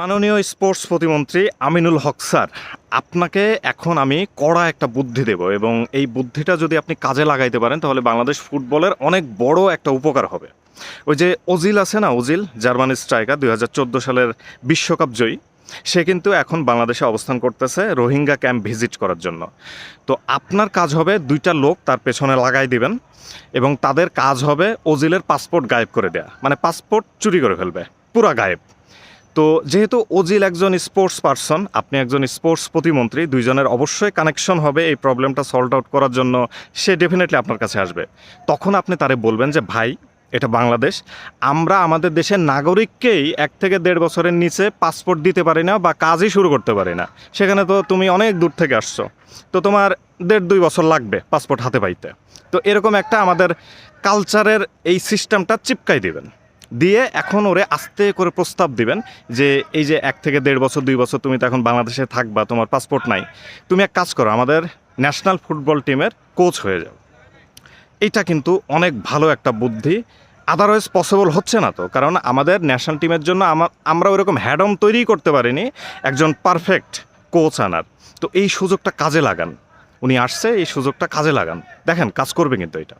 মাননীয় স্পোর্টস প্রতিমন্ত্রী আমিনুল হক স্যার, আপনাকে এখন আমি কড়া একটা বুদ্ধি দেব এবং এই বুদ্ধিটা যদি আপনি কাজে লাগাইতে পারেন, তাহলে বাংলাদেশ ফুটবলের অনেক বড় একটা উপকার হবে। ওই যে ওজিল আছে না, ওজিল, জার্মানি স্ট্রাইকার, দুই হাজার চোদ্দ সালের বিশ্বকাপ জয়ী, সে কিন্তু এখন বাংলাদেশে অবস্থান করতেছে রোহিঙ্গা ক্যাম্প ভিজিট করার জন্য। তো আপনার কাজ হবে দুইটা লোক তার পেছনে লাগাই দিবেন এবং তাদের কাজ হবে ওজিলের পাসপোর্ট গায়েব করে দেয়া মানে পাসপোর্ট চুরি করে ফেলবে, পুরা গায়েব। তো যেহেতু ওজিল একজন স্পোর্টস পারসন আপনি একজন স্পোর্টস প্রতিমন্ত্রী, দুইজনের অবশ্যই কানেকশন হবে এই প্রবলেমটা সলভ আউট করার জন্য। সে ডেফিনেটলি আপনার কাছে আসবে। তখন আপনি তারে বলবেন যে, ভাই, এটা বাংলাদেশ। আমরা আমাদের দেশের নাগরিককেই এক থেকে দেড় বছরের নিচে পাসপোর্ট দিতে পারি না বা কাজই শুরু করতে পারি না। সেখানে তো তুমি অনেক দূর থেকে আসছো। তো তোমার দেড় দুই বছর লাগবে পাসপোর্ট হাতে পাইতে। তো এরকম একটা আমাদের কালচারের এই সিস্টেমটা চিপকাই দিবেন। দিয়ে এখন ওরে আস্তে করে প্রস্তাব দিবেন যে এই যে এক থেকে দেড় বছর, দুই বছর তুমি তো এখন বাংলাদেশে থাকবা, তোমার পাসপোর্ট নাই। তুমি এক কাজ করো, আমাদের ন্যাশনাল ফুটবল টিমের কোচ হয়ে যাও। এটা কিন্তু অনেক ভালো একটা বুদ্ধি। আদারওয়াইজ পসিবল হচ্ছে না তো, কারণ আমাদের ন্যাশনাল টিমের জন্য আমা- আমরা ওরকম হ্যাডম তৈরি করতে পারিনি, একজন পারফেক্ট কোচ আনার। তো এই সুযোগটা কাজে লাগান। উনি আসছে, এই সুযোগটা কাজে লাগান। দেখেন, কাজ করবে কিন্তু এটা।